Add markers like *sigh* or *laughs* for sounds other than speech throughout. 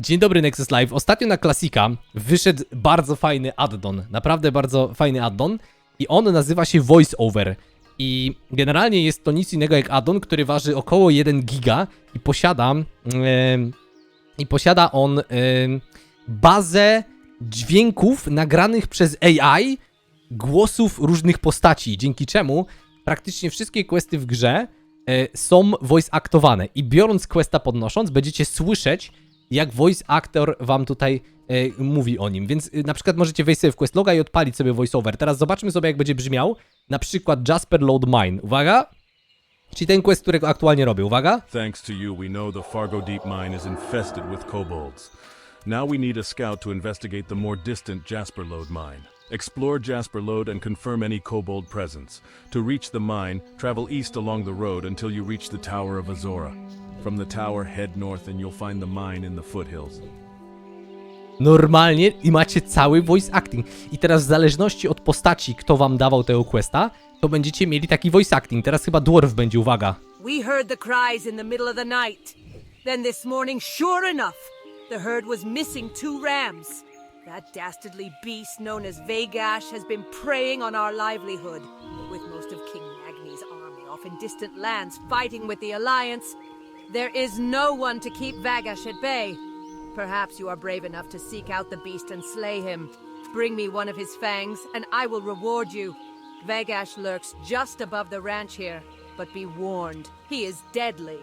Dzień dobry Nexus Live. Ostatnio na Klasika wyszedł bardzo fajny addon, naprawdę bardzo fajny addon i on nazywa się Voice Over. I generalnie jest to nic innego jak addon, który waży około 1 giga i posiada em, i posiada on em, bazę dźwięków nagranych przez AI głosów różnych postaci, dzięki czemu praktycznie wszystkie questy w grze e, są voice aktowane i biorąc questa podnosząc, będziecie słyszeć, jak voice actor wam tutaj e, mówi o nim. Więc e, na przykład możecie wejść sobie w quest loga i odpalić sobie voiceover. Teraz zobaczmy sobie, jak będzie brzmiał na przykład Jasper Load Mine. Uwaga! Czyli ten quest, którego aktualnie robię. Uwaga! Thanks to you, we know the Fargo Deep Mine is infested with kobolds. Now we need a scout to investigate the more distant Jasper Lode mine. Explore Jasper Lode and confirm any kobold presence. To reach the mine, travel east along the road until you reach the Tower of Azora. From the tower, head north and you'll find the mine in the foothills. Normalnie i macie cały voice acting. I teraz w zależności od postaci, kto wam dawał tego questa, to będziecie mieli taki voice acting. Teraz chyba Dwarf będzie, uwaga. We heard the cries in the middle of the night. Then this morning, sure enough, the herd was missing two rams. That dastardly beast known as Vagash has been preying on our livelihood. With most of King Magni's army off in distant lands fighting with the Alliance, there is no one to keep Vagash at bay. Perhaps you are brave enough to seek out the beast and slay him. Bring me one of his fangs, and I will reward you. Vagash lurks just above the ranch here, but be warned, he is deadly.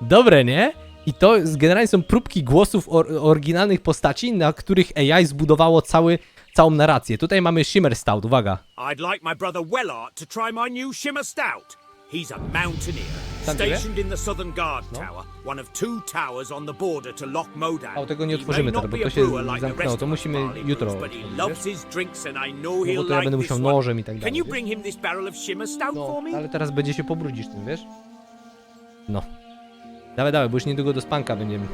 Dobre, nie? I to generalnie są próbki głosów or oryginalnych postaci, na których AI zbudowało cały, całą narrację. Tutaj mamy Shimmer Stout, uwaga. I'd like my brother Wellart to try my new Shimmer Stout. He's a mountaineer, stationed in the Southern Guard Tower, one of two towers on the border to Loch Modan. O, tego nie otworzymy teraz, bo to a się zamknęło, to musimy jutro But he loves his drinks and I know No he'll like będę musiał nożem i tak Can dalej, you wiesz? bring him this barrel of Shimmer Stout No, for me? ale teraz będzie się pobrudzisz tym, wiesz? No. Dawaj, dawaj, bo już niedługo do spanka będziemy.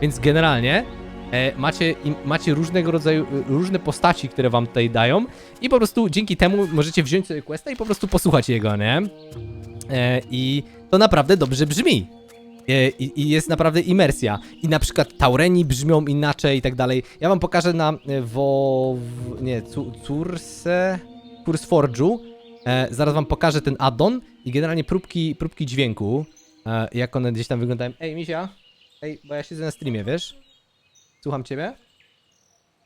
Więc generalnie e, macie, im, macie różnego rodzaju, e, różne postaci, które wam tutaj dają i po prostu dzięki temu możecie wziąć sobie questa i po prostu posłuchać jego, nie? E, I to naprawdę dobrze brzmi. E, I, I jest naprawdę imersja. I na przykład Taureni brzmią inaczej i tak dalej. Ja wam pokażę na e, wo... Nie, cu, Curse... Curse Forge'u. E, zaraz wam pokażę ten addon i generalnie próbki, próbki dźwięku. E, jak one gdzieś tam wyglądają. Ej, Misia. Ej, bo ja siedzę na streamie, wiesz? Słucham ciebie?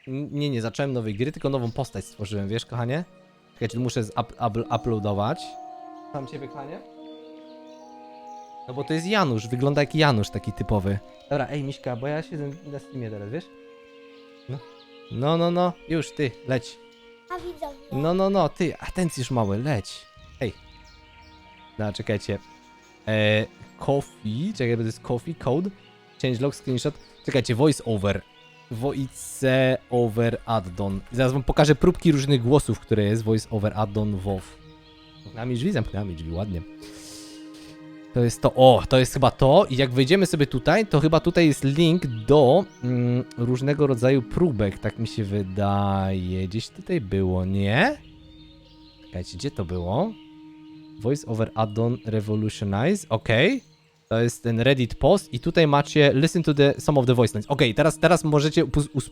Nie, nie, zacząłem nowej gry, tylko nową postać stworzyłem, wiesz, kochanie? Czekajcie, muszę up, up, uploadować. Słucham ciebie, kochanie? No bo to jest Janusz, wygląda jak Janusz taki typowy. Dobra, ej Miśka, bo ja siedzę na streamie teraz, wiesz? No, no, no, no już ty, leć. A widzowie, No, no, no, ty, atencjusz mały, leć. Hej. No, czekajcie. E, coffee, czekaj, bo to jest coffee, code, changelog, screenshot. Czekajcie, voice over. Voice over addon. Zaraz wam pokażę próbki różnych głosów, które jest voice over addon WoW. Zamknęła mi drzwi, zamknęła mi drzwi, ładnie. To jest to, o, to jest chyba to i jak wejdziemy sobie tutaj, to chyba tutaj jest link do mm, różnego rodzaju próbek, tak mi się wydaje. Gdzieś tutaj było, nie? Czekajcie, gdzie to było? Voice over addon revolutionize, okej. To jest ten Reddit post i tutaj macie listen to the some of the voice lines. Okej, teraz, teraz możecie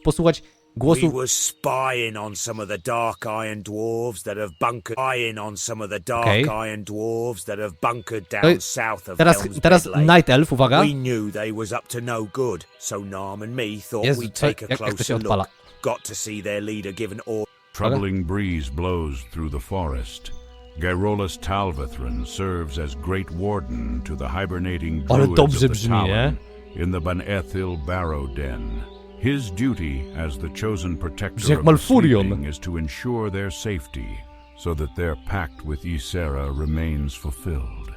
posłuchać We głosów. were spying on some of the Dark Iron Dwarves that have bunkered, spying on some of the Dark Okay. Iron Dwarves that have bunkered down south of Teraz, Helm's teraz. Night Elf, uwaga. We knew they was up to no good, so Narm and me thought Jezu, we'd take a jak, jak to się closer odpala? look. Got to see their leader given orders. Troubling breeze blows through the forest. Garolus Talvathrin serves as Great Warden to the hibernating druids of the brzmi, Talon in the Banethil Barrow Den. His duty as the chosen protector of the Malfurion. sleeping is to ensure their safety, so that their pact with Ysera remains fulfilled.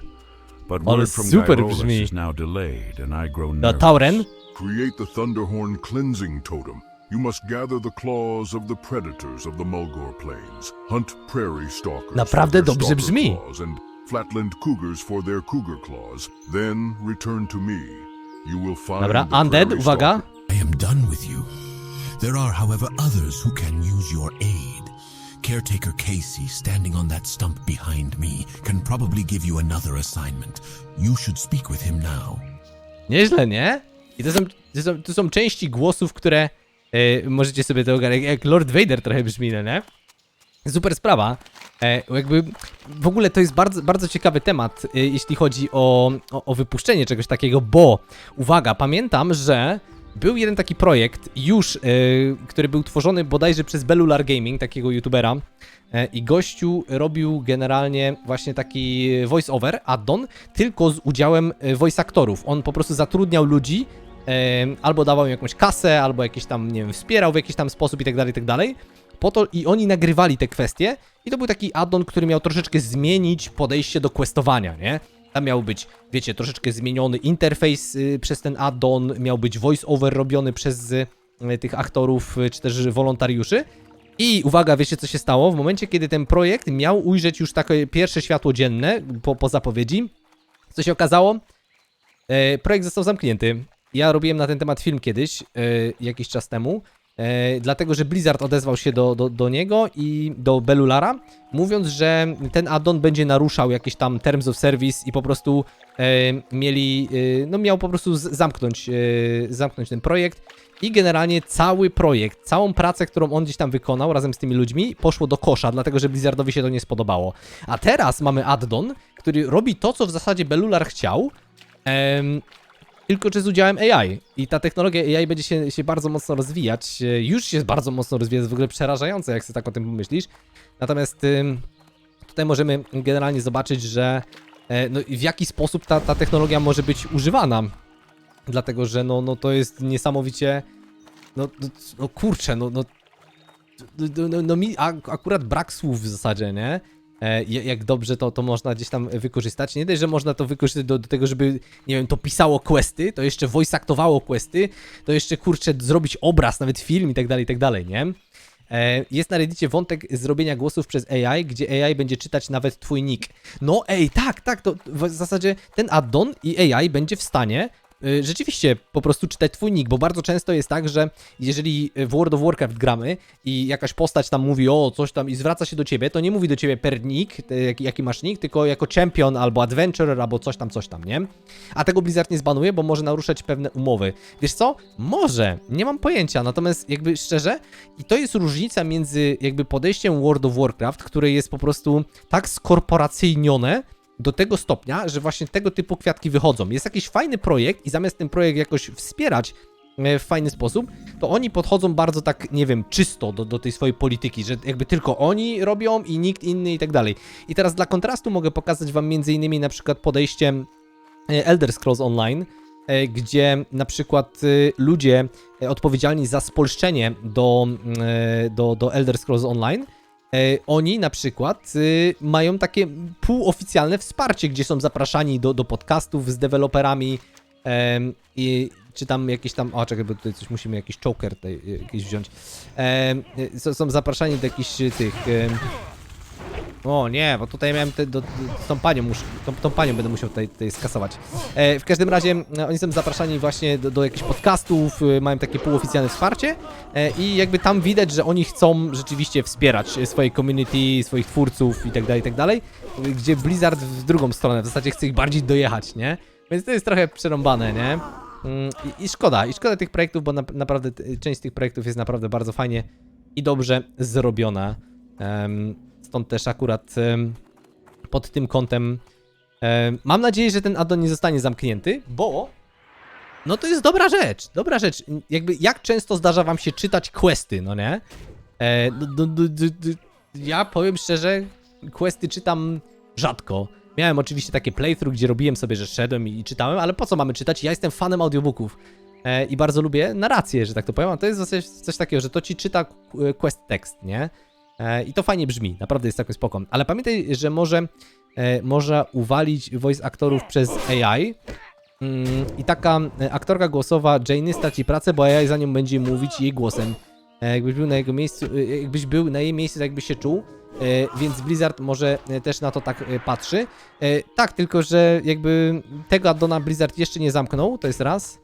But Ale word from super is now delayed, and I grow Na nervous. Tauren? Create the Thunderhorn cleansing totem. You must gather the claws of the predators of the Mulgore Plains. Hunt prairie stalkers Naprawdę for their dobrze stalker brzmi. claws and flatland cougars for their cougar claws. Then return to me. You will find Dobra, the Undead, prairie uwaga. stalker- I am done with you. There are, however, others who can use your aid. Caretaker Casey, standing on that stump behind me, can probably give you another assignment. You should speak with him now. Nieźle, nie? I to są, to są, to są części głosów, które e, możecie sobie to ogarnąć, jak Lord Vader trochę brzmi, no nie? Super sprawa. E, jakby w ogóle to jest bardzo, bardzo ciekawy temat, e, jeśli chodzi o, o, o wypuszczenie czegoś takiego, bo uwaga, pamiętam, że był jeden taki projekt już, e, który był tworzony bodajże przez Bellular Gaming, takiego youtubera. E, I gościu robił generalnie właśnie taki voice-over, add-on, tylko z udziałem e, voice aktorów. On po prostu zatrudniał ludzi, albo dawał im jakąś kasę, albo jakieś tam, nie wiem, wspierał w jakiś tam sposób i tak dalej, i tak dalej. Po to i oni nagrywali te kwestie i to był taki add-on, który miał troszeczkę zmienić podejście do questowania, nie? Tam miał być, wiecie, troszeczkę zmieniony interfejs y, przez ten add-on, miał być voice-over robiony przez y, tych aktorów y, czy też wolontariuszy. I uwaga, wiecie co się stało? W momencie, kiedy ten projekt miał ujrzeć już takie pierwsze światło dzienne po, po zapowiedzi, co się okazało? E, projekt został zamknięty. Ja robiłem na ten temat film kiedyś, e, jakiś czas temu, e, dlatego że Blizzard odezwał się do, do, do niego i do Bellulara, mówiąc, że ten addon będzie naruszał jakieś tam terms of service i po prostu e, mieli, no miał po prostu zamknąć, zamknąć ten projekt. I generalnie cały projekt, całą pracę, którą on gdzieś tam wykonał razem z tymi ludźmi, poszło do kosza, dlatego że Blizzardowi się to nie spodobało. A teraz mamy addon, który robi to, co w zasadzie Bellular chciał, tylko czy z udziałem AI. I ta technologia AI będzie się, się bardzo mocno rozwijać. Już się bardzo mocno rozwija, jest w ogóle przerażające, jak sobie tak o tym pomyślisz. Natomiast tutaj możemy generalnie zobaczyć, że e, no, w jaki sposób ta, ta technologia może być używana. Dlatego, że no, no to jest niesamowicie. No, no, no kurczę, no, no, no, no, no mi ak akurat brak słów w zasadzie, nie? E, ja- jak dobrze to, to można gdzieś tam wykorzystać. Nie dość, że można to wykorzystać do, do tego, żeby, nie wiem, to pisało questy, to jeszcze voice aktowało questy, to jeszcze, kurczę, zrobić obraz, nawet film i tak dalej, i tak dalej, nie? E, Jest na Reddicie wątek zrobienia głosów przez AI, gdzie AI będzie czytać nawet twój nick. No ej, tak, tak, to w zasadzie ten addon i AI będzie w stanie rzeczywiście po prostu czytać twój nick, bo bardzo często jest tak, że jeżeli w World of Warcraft gramy i jakaś postać tam mówi o coś tam i zwraca się do ciebie, to nie mówi do ciebie per nick, ty- jaki, jaki masz nick, tylko jako champion albo adventurer albo coś tam, coś tam, nie? A tego Blizzard nie zbanuje, bo może naruszać pewne umowy. Wiesz co? Może, nie mam pojęcia, natomiast jakby szczerze, i to jest różnica między jakby podejściem World of Warcraft, które jest po prostu tak skorporacyjnione, do tego stopnia, że właśnie tego typu kwiatki wychodzą. Jest jakiś fajny projekt i zamiast ten projekt jakoś wspierać e, w fajny sposób, to oni podchodzą bardzo tak, nie wiem, czysto do, do tej swojej polityki, że jakby tylko oni robią i nikt inny i tak dalej. I teraz dla kontrastu mogę pokazać wam między innymi na przykład podejściem e, Elder Scrolls Online, e, gdzie na przykład ludzie odpowiedzialni za spolszczenie do, mm, do, do Elder Scrolls Online oni na przykład y, mają takie półoficjalne wsparcie, gdzie są zapraszani do, do podcastów z deweloperami i czy tam jakieś tam, o czekaj, bo tutaj coś musimy, jakiś choker tutaj y, jakiś wziąć. Y, są, zapraszani do jakichś tych... o nie, bo tutaj miałem te, do, tą panią, muszę, tą, tą panią będę musiał tutaj, tutaj skasować. E, w każdym razie e, oni są zapraszani właśnie do, do jakichś podcastów, e, mają takie półoficjalne wsparcie e, i jakby tam widać, że oni chcą rzeczywiście wspierać e, swoje community, swoich twórców i tak dalej, i tak gdzie Blizzard w drugą stronę, w zasadzie chce ich bardziej dojechać, nie? Więc to jest trochę przerąbane, nie? Mm, I, I szkoda, i szkoda tych projektów, bo na, naprawdę część z tych projektów jest naprawdę bardzo fajnie i dobrze zrobiona. Em, stąd też akurat pod tym kątem em, mam nadzieję, że ten addon nie zostanie zamknięty, bo no to jest dobra rzecz, dobra rzecz. Jakby jak często zdarza wam się czytać questy, no nie? E, ja powiem szczerze, questy czytam rzadko. Miałem oczywiście takie playthrough, gdzie robiłem sobie, że szedłem i, i czytałem, ale po co mamy czytać? Ja jestem fanem audiobooków e, i bardzo lubię narrację, że tak to powiem, a to jest coś, coś takiego, że to ci czyta e, quest tekst, nie? E, I to fajnie brzmi, naprawdę jest taką spoko. Ale pamiętaj, że może, e, można uwalić voice aktorów przez AI. Mm, I taka e, aktorka głosowa Jane straci pracę, bo AI za nią będzie mówić jej głosem. Jakbyś był na jego miejscu, jakbyś był na jej miejscu, jakbyś się czuł. Więc Blizzard może też na to tak patrzy. Tak, tylko że jakby tego addona Blizzard jeszcze nie zamknął, to jest raz.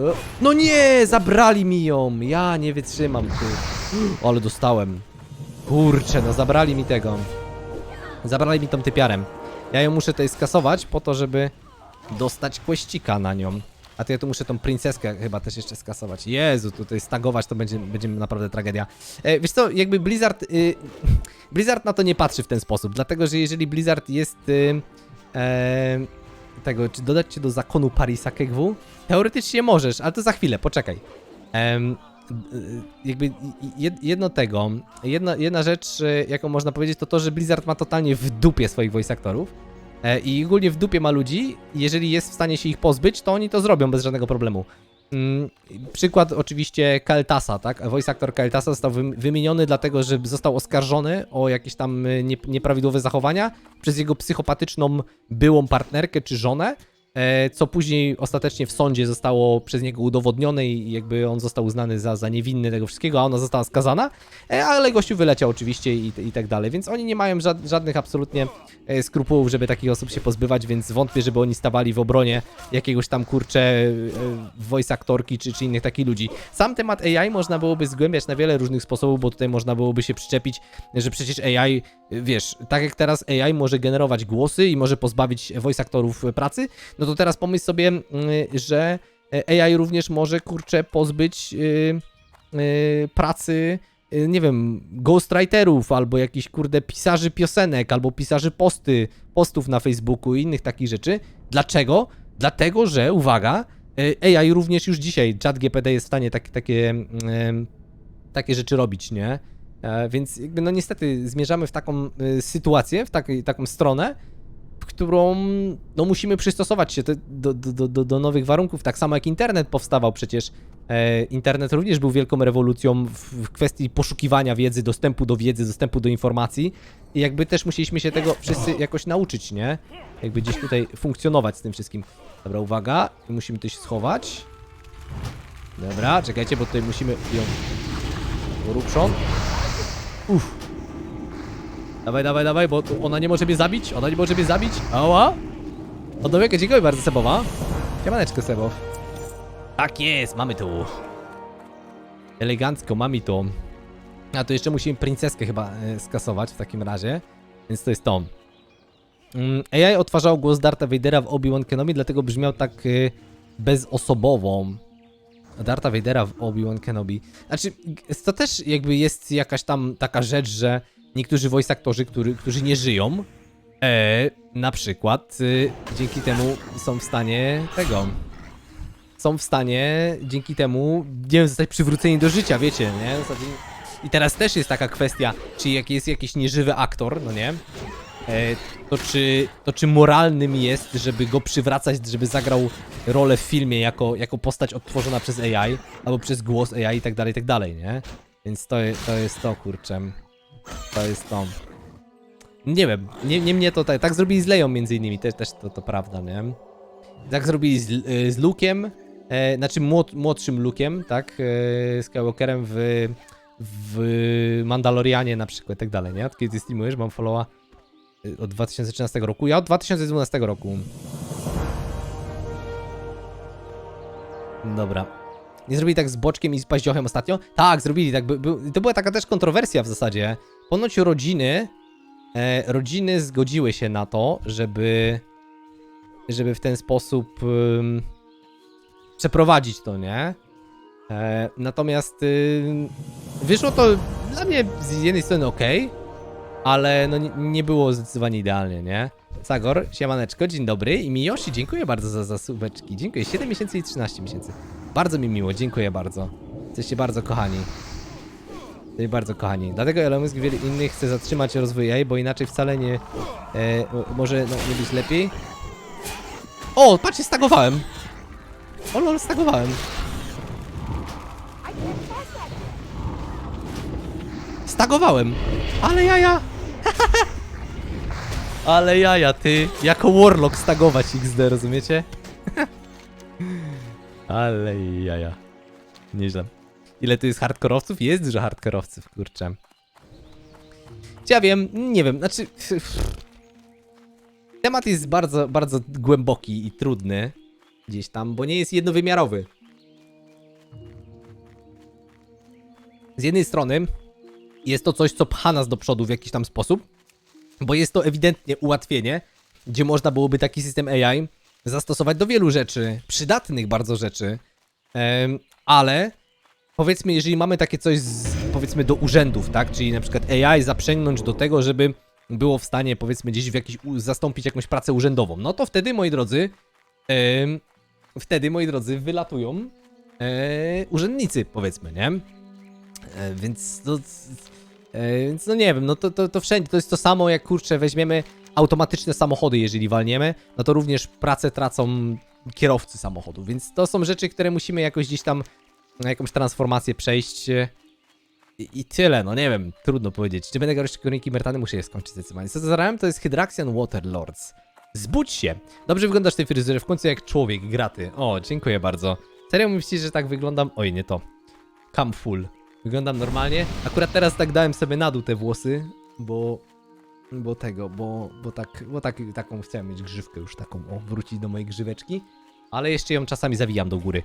E, No nie, zabrali mi ją. Ja nie wytrzymam tu. *gasps* Ale dostałem. Kurczę, no zabrali mi tego. Zabrali mi tą typiarem. Ja ją muszę tutaj skasować po to, żeby dostać kłeścika na nią. A to ja tu muszę tą princeskę chyba też jeszcze skasować. Jezu, tutaj stagować to będzie, będzie naprawdę tragedia. E, wiesz co, jakby Blizzard... Y, *laughs* Blizzard na to nie patrzy w ten sposób, dlatego że jeżeli Blizzard jest... Y, e, tego, czy dodać cię do zakonu Parisa KGW? Teoretycznie możesz, ale to za chwilę, poczekaj. Y, jakby jed- jedno tego, jedna, jedna rzecz, y, jaką można powiedzieć, to to, że Blizzard ma totalnie w dupie swoich voice aktorów e, i ogólnie w dupie ma ludzi. Jeżeli jest w stanie się ich pozbyć, to oni to zrobią bez żadnego problemu. Mm, Przykład oczywiście Kael'Thasa, tak? Voice actor Kael'Thasa został wym- wymieniony dlatego, że został oskarżony o jakieś tam nie, nieprawidłowe zachowania przez jego psychopatyczną byłą partnerkę czy żonę, e, co później ostatecznie w sądzie zostało przez niego udowodnione i jakby on został uznany za, za niewinny tego wszystkiego, a ona została skazana, e, ale gościu wyleciał oczywiście i, i tak dalej, więc oni nie mają żad- żadnych absolutnie e, skrupułów, żeby takich osób się pozbywać, więc wątpię, żeby oni stawali w obronie jakiegoś tam kurcze e, voice aktorki czy, czy innych takich ludzi. Sam temat AI można byłoby zgłębiać na wiele różnych sposobów, bo tutaj można byłoby się przyczepić, że przecież AI, wiesz, tak jak teraz AI może generować głosy i może pozbawić voice aktorów pracy, no to teraz pomyśl sobie, mm, że AI również może kurczę pozbyć yy, yy, pracy yy, nie wiem, ghostwriterów, albo jakichś, kurde, pisarzy piosenek, albo pisarzy posty, postów na Facebooku i innych takich rzeczy. Dlaczego? Dlatego, że, uwaga, y, AI również już dzisiaj, ChatGPT jest w stanie tak, takie, mm, takie rzeczy robić, nie? E, Więc jakby, no niestety, zmierzamy w taką y, sytuację, w taki, taką stronę, którą no, musimy przystosować się do, do, do, do nowych warunków. Tak samo jak internet powstawał przecież. E, internet również był wielką rewolucją w, kwestii poszukiwania wiedzy, dostępu do wiedzy, dostępu do informacji. I jakby też musieliśmy się tego wszyscy jakoś nauczyć, nie? Jakby gdzieś tutaj funkcjonować z tym wszystkim. Dobra, uwaga. Musimy tu się schować. Dobra, czekajcie, bo tutaj musimy ją... Uff. Dawaj, dawaj, dawaj, bo tu ona nie może mnie zabić. Ona nie może mnie zabić. Ała. Odowiek, dziękuję bardzo, Sebowa. Siemaneczko, Sebow. Tak jest, mamy tu. Elegancko, mamy to. A to jeszcze musimy princeskę chyba e, skasować w takim razie. Więc to jest to. Mm, AI odtwarzał głos Darta Vadera w Obi-Wan Kenobi, dlatego brzmiał tak e, bezosobowo. Darta Vadera w Obi-Wan Kenobi. Znaczy, to też jakby jest jakaś tam taka rzecz, że niektórzy voice aktorzy, który, którzy nie żyją, e, na przykład e, dzięki temu są w stanie tego. Są w stanie dzięki temu, nie zostać przywróceni do życia, wiecie, nie? I teraz też jest taka kwestia, czy jak jest jakiś nieżywy aktor, no nie? E, to czy, to czy moralnym jest, żeby go przywracać, żeby zagrał rolę w filmie jako, jako postać odtworzona przez AI, albo przez głos AI i tak dalej, i tak dalej, nie? Więc to, to jest to, kurczę. To jest to. Nie wiem, nie, nie mnie to tak, tak zrobili z Leją między innymi, też, też to, to prawda, nie? Tak zrobili z, y, z Luke'em, e, znaczy młod, młodszym Luke'em, tak? E, Skywalkerem w, w Mandalorianie na przykład, tak dalej, nie? Kiedy streamujesz, mam followa y, od 2013 roku, ja od 2012 roku. Dobra. Nie zrobili tak z Boczkiem i z Paździochem ostatnio? Tak, zrobili tak. By, by, to była taka też kontrowersja w zasadzie. Ponoć rodziny, e, rodziny zgodziły się na to, żeby, żeby w ten sposób przeprowadzić to, nie? E, natomiast ym, wyszło to dla mnie z jednej strony ok, ale no nie, nie było zdecydowanie idealnie, nie? Sagor, siemaneczko, dzień dobry i Miyoshi, dziękuję bardzo za zasubeczki, dziękuję, 7 miesięcy i 13 miesięcy. Bardzo mi miło, dziękuję bardzo. Jesteście bardzo kochani. Jesteście bardzo kochani. Dlatego Elon Musk wiele innych chce zatrzymać rozwój AI, bo inaczej wcale nie... E, mo- może no, nie być lepiej. O, patrzcie, stagowałem! O lol, stagowałem. Stagowałem! Ale jaja! *laughs* Ale jaja, ty! Jako warlock stagować XD, rozumiecie? *laughs* Ale jaja. Nieźle. Ile tu jest hardkorowców? Jest dużo hardkorowców, kurczę. Ja wiem, nie wiem, znaczy... *laughs* Temat jest bardzo, bardzo głęboki i trudny gdzieś tam, bo nie jest jednowymiarowy. Z jednej strony jest to coś, co pcha nas do przodu w jakiś tam sposób, bo jest to ewidentnie ułatwienie gdzie można byłoby taki system AI zastosować do wielu rzeczy, przydatnych bardzo rzeczy, ale powiedzmy, jeżeli mamy takie coś z, powiedzmy do urzędów, tak, czyli na przykład AI zaprzęgnąć do tego, żeby było w stanie powiedzmy gdzieś w jakiś, zastąpić jakąś pracę urzędową, no to wtedy, moi drodzy, em, wtedy, moi drodzy, wylatują e, urzędnicy, powiedzmy, nie? E, więc to, e, więc no nie wiem, no to, to, to wszędzie, to jest to samo jak, kurczę, weźmiemy automatyczne samochody, jeżeli walniemy, no to również pracę tracą kierowcy samochodu, więc to są rzeczy, które musimy jakoś gdzieś tam jakąś transformację przejść i, i tyle, no nie wiem, trudno powiedzieć. Czy będę grać kroniki Mertany? Muszę je skończyć zdecydowanie. Co to zarałem? To jest Hydraxian Waterlords. Zbudź się! Dobrze wyglądasz w tej fryzurze, w końcu jak człowiek, graty. O, dziękuję bardzo. Serio myślicie, że tak wyglądam? Oj, nie to. Come full. Wyglądam normalnie. Akurat teraz tak dałem sobie na dół te włosy, bo... Bo tego, bo, bo tak, bo tak, taką chciałem mieć grzywkę już taką, o, wrócić do mojej grzyweczki. Ale jeszcze ją czasami zawijam do góry.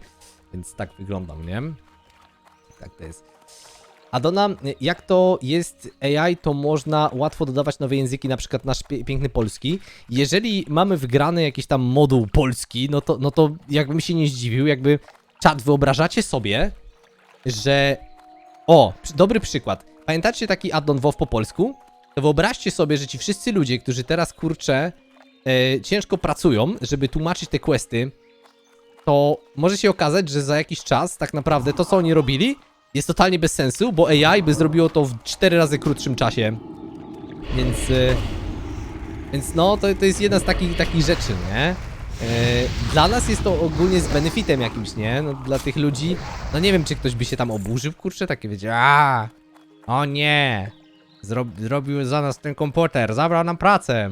Więc tak wyglądam, nie? Tak to jest. Adona, jak to jest AI, to można łatwo dodawać nowe języki, na przykład nasz piękny polski. Jeżeli mamy wgrany jakiś tam moduł polski, no to, no to jakbym się nie zdziwił, jakby czat, wyobrażacie sobie, że... O, dobry przykład. Pamiętacie taki addon WoW po polsku? To wyobraźcie sobie, że ci wszyscy ludzie, którzy teraz, kurczę, e, ciężko pracują, żeby tłumaczyć te questy, to może się okazać, że za jakiś czas tak naprawdę to, co oni robili, jest totalnie bez sensu, bo AI by zrobiło to w 4 razy krótszym czasie. Więc. y, Więc no, to, to jest jedna z takich, takich rzeczy, nie? E, Dla nas jest to ogólnie z benefitem jakimś, nie? No, dla tych ludzi. No nie wiem, czy ktoś by się tam oburzył, kurczę, takie wiecie, a O nie! Zro, zrobił za nas ten komputer, zabrał nam pracę.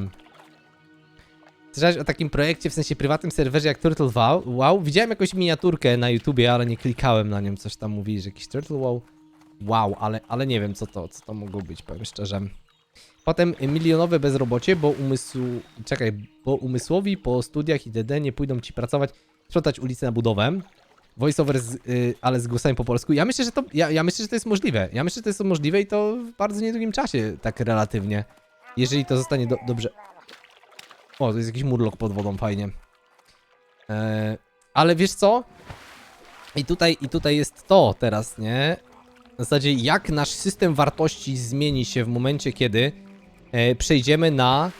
Słyszałeś o takim projekcie, w sensie prywatnym serwerze jak Turtle Wow? wow? Widziałem jakąś miniaturkę na YouTubie, ale nie klikałem na nią, coś tam mówili, że jakiś Turtle Wow. Wow, ale, ale nie wiem co to, co to mogło być, powiem szczerze. Potem milionowe bezrobocie, bo umysł... Czekaj, bo umysłowi po studiach i DD nie pójdą ci pracować, sprzątać ulicę na budowę. Voiceover, z, y, ale z głosami po polsku. Ja myślę, że to, ja, ja myślę, że to jest możliwe. Ja myślę, że to jest możliwe i to w bardzo niedługim czasie, tak relatywnie. Jeżeli to zostanie do, dobrze o, to jest jakiś murlok pod wodą, fajnie. Eee, ale wiesz co? I tutaj, I tutaj jest to teraz, nie? W zasadzie jak nasz system wartości zmieni się w momencie, kiedy e, przejdziemy na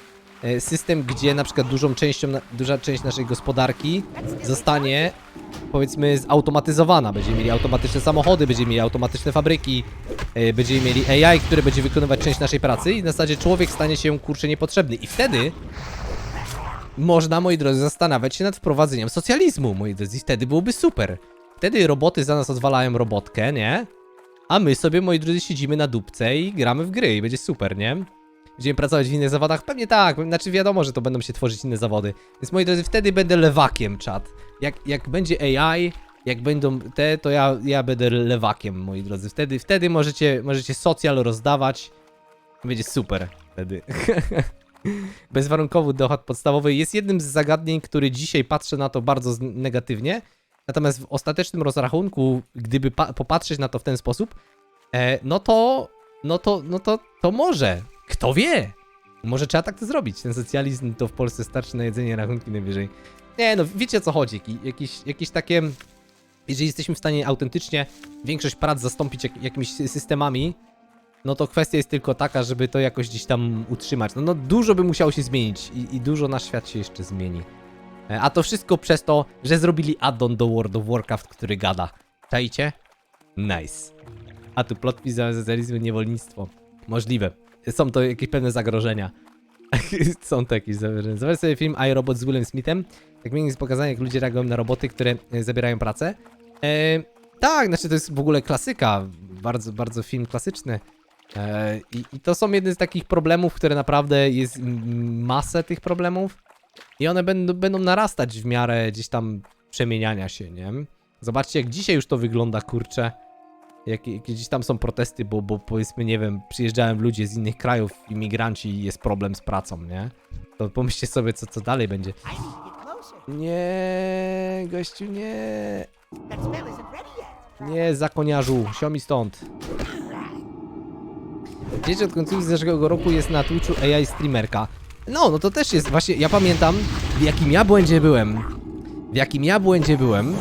e, system, gdzie na przykład dużą częścią, na, duża część naszej gospodarki zostanie powiedzmy zautomatyzowana. Będziemy mieli automatyczne samochody, będziemy mieli automatyczne fabryki, e, będziemy mieli AI, które będzie wykonywać część naszej pracy i na zasadzie człowiek stanie się kurczę niepotrzebny. I wtedy można, moi drodzy, zastanawiać się nad wprowadzeniem socjalizmu, moi drodzy, wtedy byłoby super. Wtedy roboty za nas odwalają robotkę, nie? A my sobie, moi drodzy, siedzimy na dupce i gramy w gry i będzie super, nie? Będziemy pracować w innych zawodach? Pewnie tak, znaczy wiadomo, że to będą się tworzyć inne zawody. Więc moi drodzy, wtedy będę lewakiem, czat. Jak, jak będzie AI, jak będą te, to ja, ja będę lewakiem, moi drodzy. Wtedy, wtedy możecie, możecie socjal rozdawać. Będzie super wtedy. *laughs* bezwarunkowy dochód podstawowy jest jednym z zagadnień, który dzisiaj patrzę na to bardzo negatywnie. Natomiast w ostatecznym rozrachunku, gdyby pa- popatrzeć na to w ten sposób, e, no to, no to, no to, to może. Kto wie? Może trzeba tak to zrobić. Ten socjalizm to w Polsce starczy na jedzenie rachunki najwyżej. Nie, no wiecie o co chodzi. Jaki- Jakieś, jakieś takie. Jeżeli jesteśmy w stanie autentycznie większość prac zastąpić jak, jakimiś systemami, no to kwestia jest tylko taka, żeby to jakoś gdzieś tam utrzymać. No, no dużo by musiało się zmienić i, i dużo nasz świat się jeszcze zmieni. E, A to wszystko przez to, że zrobili addon do World of Warcraft, który gada. Czajcie? Nice. A tu plot twist za socjalizm i niewolnictwo. Możliwe. Są to jakieś pewne zagrożenia. *laughs* Są to jakieś zagrożenia. Zobacz sobie film iRobot z Willem Smithem. Tak mięknie jest pokazane, jak ludzie reagują na roboty, które e, zabierają pracę. E, tak, znaczy to jest w ogóle klasyka. Bardzo, bardzo film klasyczny. E, i, I to są jedne z takich problemów, które naprawdę jest masę tych problemów i one będą, będą narastać w miarę gdzieś tam przemieniania się, nie? Zobaczcie, jak dzisiaj już to wygląda, kurczę. Jakie, jakie gdzieś tam są protesty, bo, bo powiedzmy, nie wiem, przyjeżdżają ludzie z innych krajów, imigranci i jest problem z pracą, nie? To pomyślcie sobie, co, co dalej będzie. Nie, gościu, nie. Nie, zakoniarzu, siomi stąd. Wiecie, od końcówki zeszłego roku jest na Twitchu AI streamerka. No, no to też jest właśnie, ja pamiętam w jakim ja błędzie byłem. W jakim ja błędzie byłem.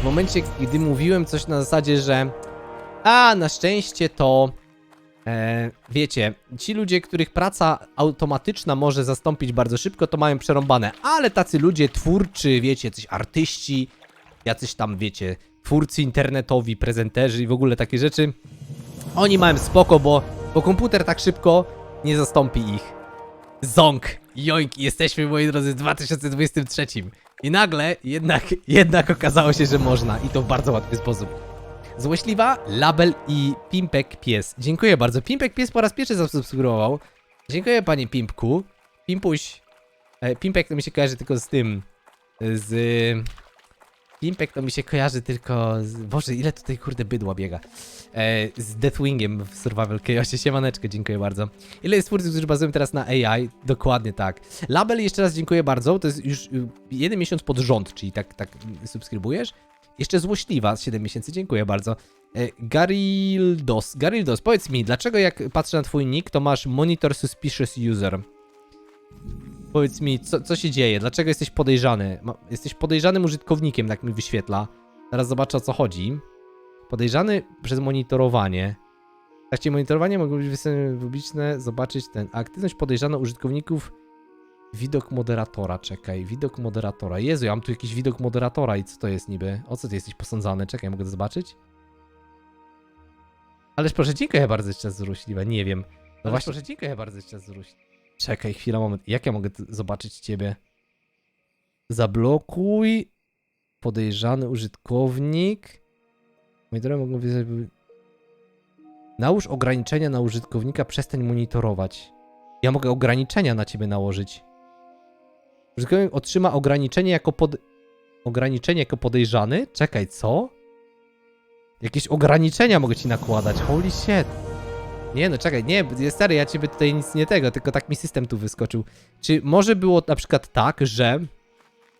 W momencie, gdy mówiłem coś na zasadzie, że a, na szczęście to e, wiecie, ci ludzie, których praca automatyczna może zastąpić bardzo szybko, to mają przerąbane, ale tacy ludzie twórczy, wiecie, jacyś artyści, jacyś tam, wiecie, twórcy internetowi, prezenterzy i w ogóle takie rzeczy, oni mają spoko, bo, bo komputer tak szybko nie zastąpi ich. Ząk, joink, jesteśmy, moi drodzy, w 2023. I nagle jednak, *laughs* jednak okazało się, że można i to w bardzo łatwy sposób. Złośliwa, Label i Pimpek Pies. Dziękuję bardzo. Pimpek Pies po raz pierwszy zasubskrybował. Dziękuję panie Pimpku. Pimpuś. E, Pimpek to mi się kojarzy tylko z tym. Z... Pimpek to mi się kojarzy tylko z... Boże, ile tutaj kurde bydła biega. E, z Deathwingiem w Survival Chaosie. Siemaneczko, dziękuję bardzo. Ile jest twórców, którzy bazują teraz na AI? Dokładnie tak. Label jeszcze raz dziękuję bardzo. To jest już y, jeden miesiąc pod rząd, czyli tak, tak subskrybujesz. Jeszcze złośliwa z 7 miesięcy, dziękuję bardzo. E, Garildos, Garildos, powiedz mi, dlaczego jak patrzę na twój nick, to masz monitor suspicious user? Powiedz mi, co, co się dzieje? Dlaczego jesteś podejrzany? Ma, jesteś podejrzanym użytkownikiem, tak mi wyświetla. Teraz zobaczę o co chodzi. Podejrzany przez monitorowanie. W trakcie monitorowania mogą być wystawione publiczne, zobaczyć ten aktywność podejrzana użytkowników. Widok moderatora, czekaj, widok moderatora. Jezu, ja mam tu jakiś widok moderatora i co to jest niby? O co ty jesteś posądzany? Czekaj, mogę to zobaczyć? Ależ proszę, dziękuję bardzo jeszcze raz złośliwe, nie wiem. No właśnie, proszę, dziękuję bardzo jeszcze raz złośliwe. Czekaj, chwila, moment. Jak ja mogę zobaczyć ciebie? Zablokuj. Podejrzany użytkownik. Monitory mogą wiedzieć. Nałóż ograniczenia na użytkownika, przestań monitorować. Ja mogę ograniczenia na ciebie nałożyć. Użytkownik otrzyma ograniczenie jako pod... Ograniczenie jako podejrzany? Czekaj, co? Jakieś ograniczenia mogę ci nakładać. Holy shit. Nie no, czekaj, nie, stary, ja ciebie tutaj nic nie tego, tylko tak mi system tu wyskoczył. Czy może było na przykład tak, że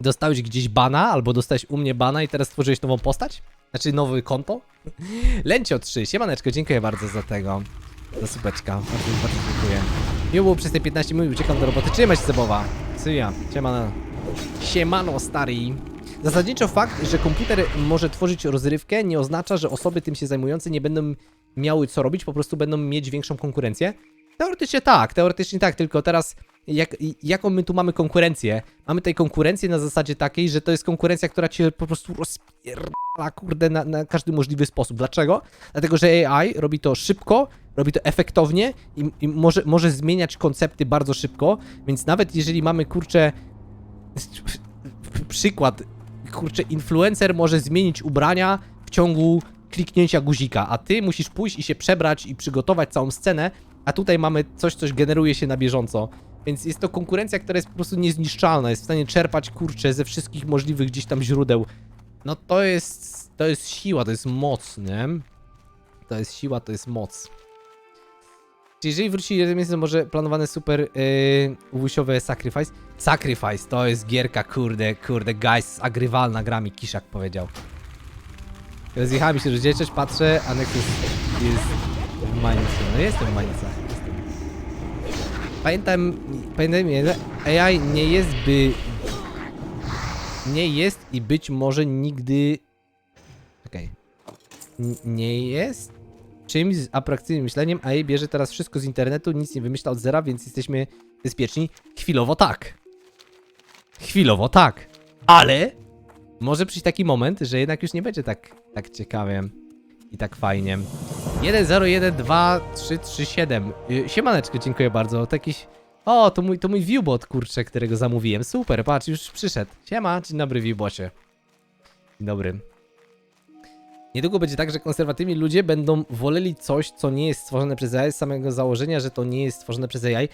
dostałeś gdzieś bana, albo dostałeś u mnie bana i teraz stworzyłeś nową postać? Znaczy nowe konto? *laughs* Lencio 3, siemaneczko, dziękuję bardzo za tego. Za supeczka, bardzo, bardzo dziękuję. Miło było przez te 15 minut, uciekam do roboty. Trzymaj się Zebowa. Syja, siemano. Siemano, stary. Zasadniczo fakt, że komputer może tworzyć rozrywkę nie oznacza, że osoby tym się zajmujące nie będą miały co robić, po prostu będą mieć większą konkurencję. Teoretycznie tak, teoretycznie tak, tylko teraz jak, jaką my tu mamy konkurencję? Mamy tutaj konkurencję na zasadzie takiej, że to jest konkurencja, która cię po prostu rozpierdala, kurde, na, na każdy możliwy sposób. Dlaczego? Dlatego, że AI robi to szybko, robi to efektownie i, i może, może zmieniać koncepty bardzo szybko, więc nawet jeżeli mamy, kurczę, przykład, kurczę, influencer może zmienić ubrania w ciągu kliknięcia guzika, a ty musisz pójść i się przebrać i przygotować całą scenę, a tutaj mamy coś, coś generuje się na bieżąco. Więc jest to konkurencja, która jest po prostu niezniszczalna, jest w stanie czerpać, kurczę, ze wszystkich możliwych gdzieś tam źródeł. No to jest, to jest siła, to jest moc, nie? To jest siła, to jest moc. Czy jeżeli wróci jeden miesiąc, może planowane super yy, uwusiowe Sacrifice? Sacrifice to jest gierka, kurde, kurde, guys, agrywalna gra mi Kiszak powiedział. Rozjechałem się rozdzielczość, patrzę, a Nexus jest w Manicy. No jestem w. Jestem. Pamiętam, pamiętam, AI nie jest by... Nie jest i być może nigdy... Okej. N- Nie jest czymś z atrakcyjnym myśleniem, AI bierze teraz wszystko z internetu, nic nie wymyśla od zera, więc jesteśmy bezpieczni. Chwilowo tak. Chwilowo tak. Ale może przyjść taki moment, że jednak już nie będzie tak, tak ciekawie i tak fajnie. 1 0 1 2 3 3 7. Yy, Siemaneczko, dziękuję bardzo. To jakiś. O, to mój, to mój viewbot, kurczę, którego zamówiłem. Super, patrz, już przyszedł. Siema, dzień dobry, viewbocie. Dzień dobry. Niedługo będzie tak, że konserwatywni ludzie będą woleli coś, co nie jest stworzone przez AI z samego założenia, że to nie jest stworzone przez AI.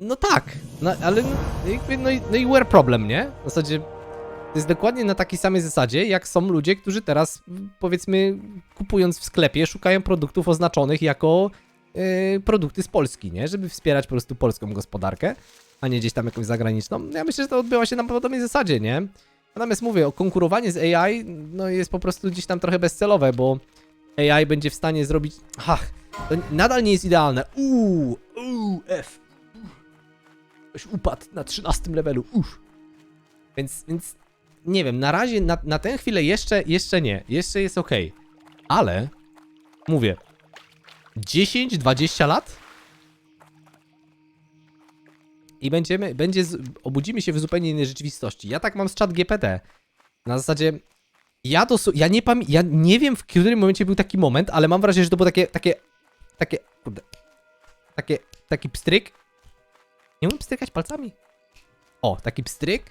No tak, no, ale no, jakby, no, i- no i where problem, nie? W zasadzie to jest dokładnie na takiej samej zasadzie, jak są ludzie, którzy teraz, powiedzmy, kupując w sklepie, szukają produktów oznaczonych jako yy, produkty z Polski, nie? Żeby wspierać po prostu polską gospodarkę, a nie gdzieś tam jakąś zagraniczną. Ja myślę, że to odbywa się na podobnej zasadzie, nie? Natomiast mówię, konkurowanie z AI, no jest po prostu gdzieś tam trochę bezcelowe, bo AI będzie w stanie zrobić... Ach, to nadal nie jest idealne. Uuu, uuu, F. Ktoś upadł na 13 levelu, uff. Więc, więc nie wiem, na razie, na, na tę chwilę jeszcze, jeszcze nie. Jeszcze jest ok. Ale, mówię, 10-20 lat i będziemy, będzie, z, obudzimy się w zupełnie innej rzeczywistości. Ja tak mam z chat GPT. Na zasadzie, ja to, ja nie pamiętam, ja nie wiem w którym momencie był taki moment, ale mam wrażenie, że to było takie, takie, takie, kurde, takie, taki pstryk. Nie umiem pstrykać palcami. O, taki pstryk.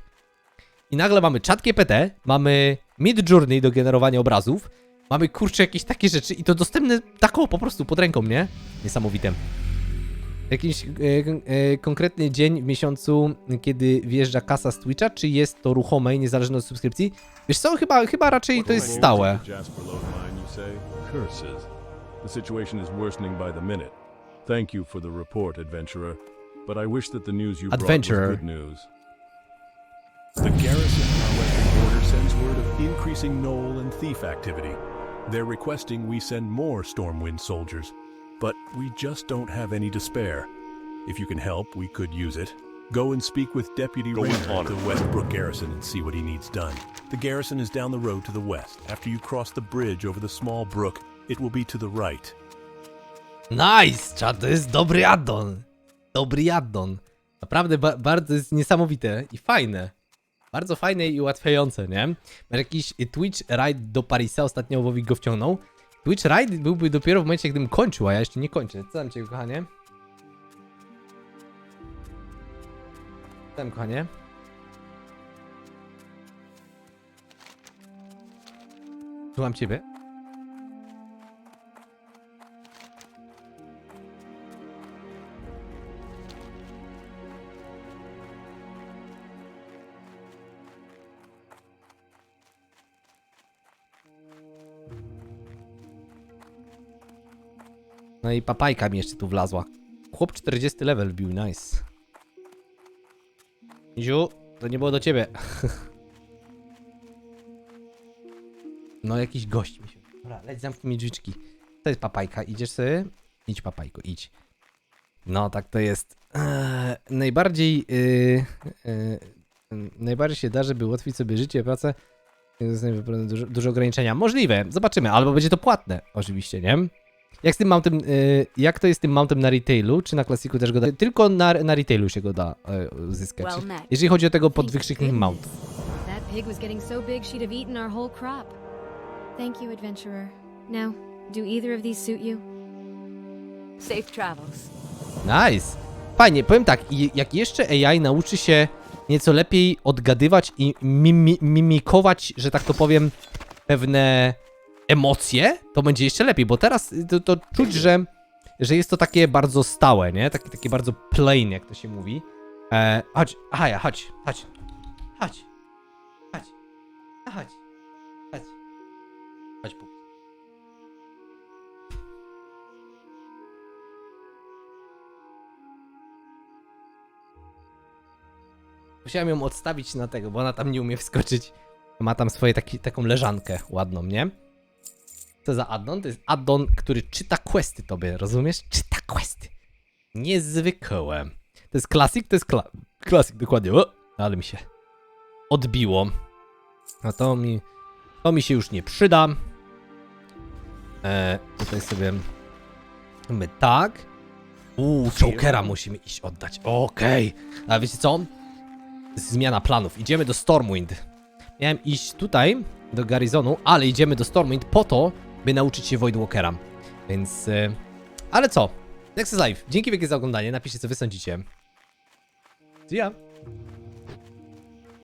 I nagle mamy chat GPT, mamy Mid Journey do generowania obrazów, mamy kurczę jakieś takie rzeczy i to dostępne taką po prostu pod ręką, nie? Niesamowite. Jakiś e, e, konkretny dzień w miesiącu, kiedy wjeżdża kasa z Twitcha, czy jest to ruchome i niezależne od subskrypcji? Wiesz co, chyba, chyba raczej to jest stałe. The situation is worsening by the minute. Thank you for the report, adventurer. But I wish that the news you Adventurer. brought was good news. The garrison on our western border sends word of increasing knoll and thief activity. They're requesting we send more Stormwind soldiers, but we just don't have any to spare. If you can help, we could use it. Go and speak with Deputy Rainer at the Westbrook Garrison and see what he needs done. The garrison is down the road to the west. After you cross the bridge over the small brook, it will be to the right. Nice, czad, to jest dobry addon. Dobry addon. Naprawdę ba bardzo jest niesamowite i fajne. Bardzo fajne i ułatwiające, nie? Masz jakiś y, Twitch ride do Parisa, ostatnio Wowi go wciągnął. Twitch ride byłby dopiero w momencie, gdybym kończył, a ja jeszcze nie kończę. Co tam cię, kochanie? Co tam, kochanie? Słucham ciebie. No i papajka mi jeszcze tu wlazła. Chłop 40 level wbił, nice. Ziu, to nie było do ciebie. *laughs* No jakiś gość mi się... Dobra, leć zamknij mi drzwiczki. To jest papajka, idziesz sobie? Idź papajko, idź. No, tak to jest. Eee, najbardziej... Yy, yy, yy, najbardziej się da, żeby ułatwić sobie życie, pracę. Zostanie Dużo, dużo ograniczenia. Możliwe, zobaczymy. Albo będzie to płatne, oczywiście, nie? Jak z tym mountem, y, jak to jest z tym mountem na retailu, czy na klasiku też go da? Tylko na, na retailu się go da y, uzyskać. Well met. Jeżeli chodzi o tego podwykrzyknik mount. That pig was getting so big she'd have eaten our whole crop. Thank you, adventurer. Now, do either of these suit you? Safe travels. Nice. Fajnie, powiem tak, i- jak jeszcze AI nauczy się nieco lepiej odgadywać i mimi, mimikować, że tak to powiem, pewne emocje, to będzie jeszcze lepiej, bo teraz to, to czuć, że, że jest to takie bardzo stałe, nie? Takie, takie bardzo plain, jak to się mówi. E, chodź, aha, ja, chodź, chodź, chodź, chodź, a chodź, chodź, chodź, pup. Musiałem ją odstawić na tego, bo ona tam nie umie wskoczyć. Ma tam swoje taki, taką leżankę ładną, nie? Co za addon? To jest addon, który czyta questy tobie, rozumiesz? Czyta questy. Niezwykłe. To jest klasik? To jest kla klasik, dokładnie. O, ale mi się odbiło. No to mi, to mi się już nie przyda. E, tutaj sobie my tak. Uuu, Jokera musimy iść oddać. Okej. A wiecie co? Zmiana planów. Idziemy do Stormwind. Miałem iść tutaj, do Garrisonu, ale idziemy do Stormwind po to, by nauczyć się Voidwalkera. Więc... e, ale co? Next is Live. Dzięki wielkie za oglądanie. Napiszcie, co wy sądzicie. See ya.